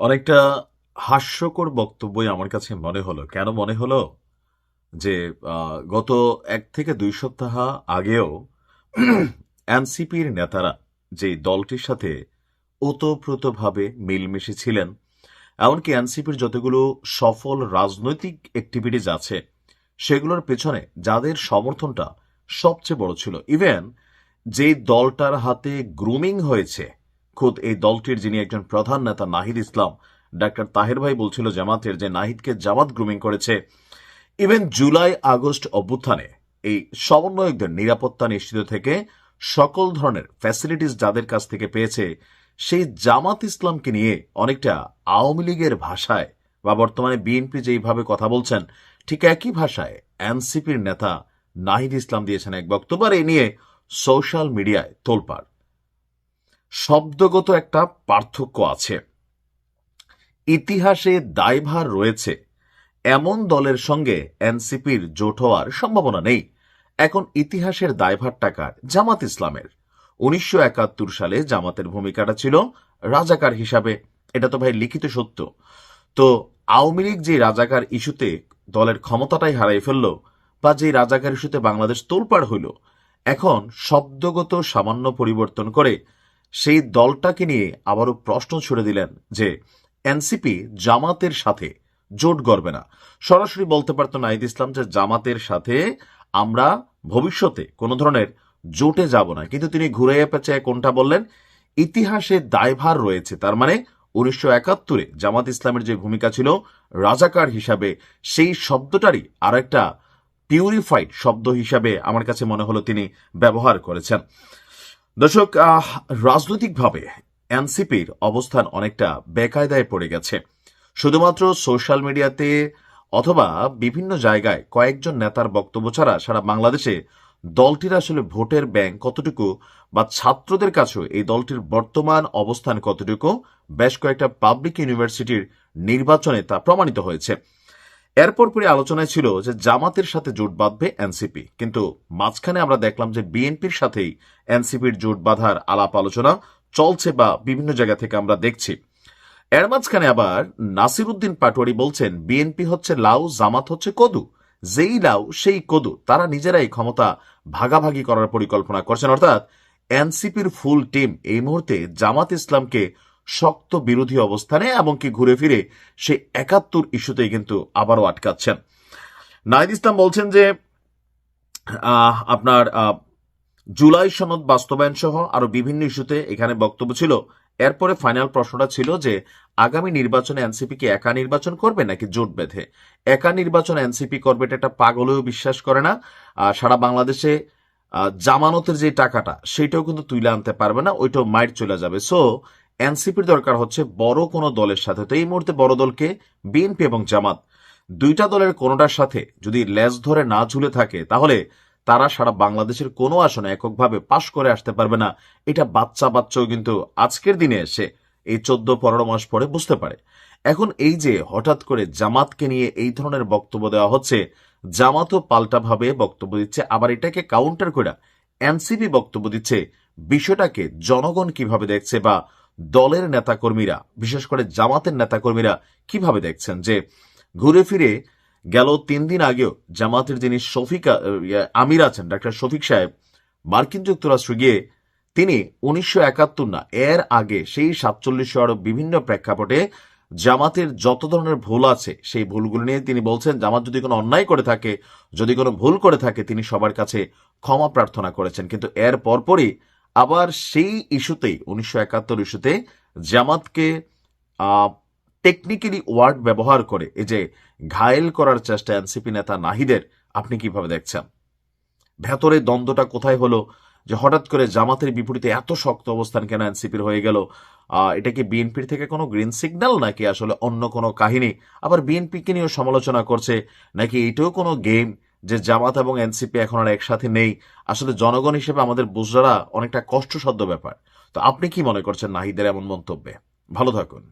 অনেকটা হাস্যকর বক্তব্যই আমার কাছে মনে হলো। কেন মনে হলো? যে গত এক থেকে দুই সপ্তাহ আগেও এনসিপির নেতারা যে দলটির সাথে ওতপ্রোতভাবে মিলমিশে ছিলেন এমনকি এনসিপির যতগুলো সফল রাজনৈতিক অ্যাক্টিভিটিজ আছে, সেগুলোর পেছনে যাদের সমর্থনটা সবচেয়ে বড় ছিল। ইভেন যে দলটার হাতে গ্রুমিং হয়েছে খোদ এই দলটির যিনি একজন প্রধান নেতা নাহিদ ইসলাম, ডাক্তার তাহের ভাই বলছিল জামাতের যে নাহিদকে জামাত গ্রুমিং করেছে, ইভেন জুলাই আগস্ট অভ্যুত্থানে এই সমন্বয়কদের নিরাপত্তা নিশ্চিত থেকে সকল ধরনের ফ্যাসিলিটিস যাদের কাছ থেকে পেয়েছে, সেই জামাত ইসলামকে নিয়ে অনেকটা আওয়ামী লীগের ভাষায় বা বর্তমানে বিএনপি যেইভাবে কথা বলছেন, ঠিক একই ভাষায় এনসিপির নেতা নাহিদ ইসলাম দিয়েছেন এক বক্তব্য, আর এ নিয়ে সোশ্যাল মিডিয়ায় তোলপাড়। শব্দগত একটা পার্থক্য আছে। ইতিহাসে দায়ভার রয়েছে। এমন দলের সঙ্গে এনসিপির জোট হওয়ার সম্ভাবনা নেই। এখন ইতিহাসের দায়ভার টাকার জামাত ইসলামের। উনিশশো একাত্তর সালে জামাতের ভূমিকাটা ছিল রাজাকার হিসাবে। এটা তো ভাই লিখিত সত্য। তো আওয়ামী লীগ যে রাজাকার ইস্যুতে দলের ক্ষমতাটাই হারাই ফেলল বা যে রাজাকার ইস্যুতে বাংলাদেশ তোলপাড় হইল, এখন শব্দগত সামান্য পরিবর্তন করে সেই দলটাকে নিয়ে আবারও প্রশ্ন ছুড়ে দিলেন যে এনসিপি জামাতের সাথে জোট গড়বে না। সরাসরি বলতে পারতো নাহিদ ইসলাম যে জামাতের সাথে আমরা ভবিষ্যতে কোনো ধরনের জোটে যাব না। কিন্তু তিনি ঘুরে পেঁচায় কোনটা বললেন? ইতিহাসে দায়ভার রয়েছে। তার মানে উনিশশো একাত্তরে জামাত ইসলামের যে ভূমিকা ছিল রাজাকার হিসাবে, সেই শব্দটারই আর একটা পিউরিফাইড শব্দ হিসাবে আমার কাছে মনে হলো তিনি ব্যবহার করেছেন। দর্শক রাজনৈতিকভাবে এনসিপির অবস্থান অনেকটা বেকায়দায় পড়ে গেছে। শুধুমাত্র সোশ্যাল মিডিয়াতে অথবা বিভিন্ন জায়গায় কয়েকজন নেতার বক্তব্য ছাড়া সারা বাংলাদেশে দলটির আসলে ভোটের ব্যাংক কতটুকু বা ছাত্রদের কাছেও এই দলটির বর্তমান অবস্থান কতটুকু, বেশ কয়েকটা পাবলিক ইউনিভার্সিটির নির্বাচনে তা প্রমাণিত হয়েছে। এরপর পরে আলোচনায় ছিল যে জামাতের সাথে জোট বাঁধবে এনসিপি। কিন্তু মাঝখানে আমরা দেখলাম যে বিএনপির সাথেই এনসিপির জোট বাঁধার আলাপ আলোচনা চলছে বা বিভিন্ন জায়গা থেকে আমরা দেখছি। এর মাঝখানে আবার নাসিরুদ্দিন পাটোয়ারি বলছেন, বিএনপি হচ্ছে লাউ, জামাত হচ্ছে কদু। যেই লাউ, সেই কদু। তারা নিজেরাই ক্ষমতা ভাগাভাগি করার পরিকল্পনা করছেন। অর্থাৎ এনসিপির ফুল টিম এই মুহূর্তে জামাত ইসলামকে শক্ত বিরোধী অবস্থানে এমনকি ঘুরে ফিরে সে একাত্তর ইস্যুতেই কিন্তু আবারও আটকাচ্ছেন। নাহিদ ইসলাম বলছেন যে আপনার জুলাই সনদ বাস্তবায়ন সহ আরও বিভিন্ন ইস্যুতে এখানে বক্তব্য ছিল। এরপরে ফাইনাল প্রশ্নটা ছিল যে, আগামী নির্বাচনে এনসিপি কি একা নির্বাচন করবে নাকি জোট বেঁধে? একা নির্বাচন এনসিপি করবে এটা একটা পাগলেও বিশ্বাস করে না। সারা বাংলাদেশে জামানতের যে টাকাটা, সেটাও কিন্তু তুলে আনতে পারবে না, ওইটাও মাইট চলে যাবে। সো এনসিপির দরকার হচ্ছে বড় কোনো দলের সাথে। তো এই মুহূর্তে বড় দলকে বিএনপি এবং জামাত, দুইটা দলের কোনোটার সাথে যদি লেজ ধরে না ঝুলে থাকে, তাহলে তারা সারা বাংলাদেশের কোনো আসনে এককভাবে পাশ করে আসতে পারবে না। এটা বাচ্চা বাচ্চাও কিন্তু আজকের দিনে এসে এই চোদ্দ পনেরো মাস পরে বুঝতে পারে। এখন এই যে হঠাৎ করে জামাতকে নিয়ে এই ধরনের বক্তব্য দেওয়া হচ্ছে, জামাতও পাল্টাভাবে বক্তব্য দিচ্ছে, আবার এটাকে কাউন্টার করে এনসিপি বক্তব্য দিচ্ছে, বিষয়টাকে জনগণ কীভাবে দেখছে বা দলের নেতাকর্মীরা বিশেষ করে জামাতের নেতাকর্মীরা কীভাবে দেখছেন যে ঘুরে ফিরে গেল তিন দিন আগেও জামাতের যিনি শফিকা ইয়ে, আমির আছেন ডাক্তার শফিক সাহেব মার্কিন যুক্তরাষ্ট্র গিয়ে তিনি উনিশশো একাত্তর না এর আগে সেই সাতচল্লিশশো আরও বিভিন্ন প্রেক্ষাপটে জামাতের যত ধরনের ভুল আছে সেই ভুলগুলো নিয়ে তিনি বলছেন জামাত যদি কোনো অন্যায় করে থাকে যদি কোনো ভুল করে থাকে তিনি সবার কাছে ক্ষমা প্রার্থনা করেছেন। কিন্তু এর পরপরই আবার সেই ইস্যুতেই, উনিশশো একাত্তর ইস্যুতে জামাতকে টেকনিক্যালি ওয়ার্ড ব্যবহার করে, এই যে ঘায়েল করার চেষ্টা এনসিপি নেতা নাহিদের, আপনি কীভাবে দেখছেন? ভেতরে দ্বন্দ্বটা কোথায় হলো? যে হঠাৎ করে জামাতের বিপরীতে এত শক্ত অবস্থান কেন এনসিপির হয়ে গেল? এটা কি বিএনপির থেকে কোনো গ্রিন সিগন্যাল নাকি আসলে অন্য কোনো কাহিনী? আবার বিএনপিকে নিয়েও সমালোচনা করছে, নাকি এটাও কোনো গেম যে জামাত এবং এনসিপি এখন আর একসাথে নেই, আসলে জনগণ হিসেবে আমাদের বুঝরা অনেকটা কষ্টসাধ্য ব্যাপার। তো আপনি কি মনে করছেন নাহিদের এমন মন্তব্যে? ভালো থাকুন।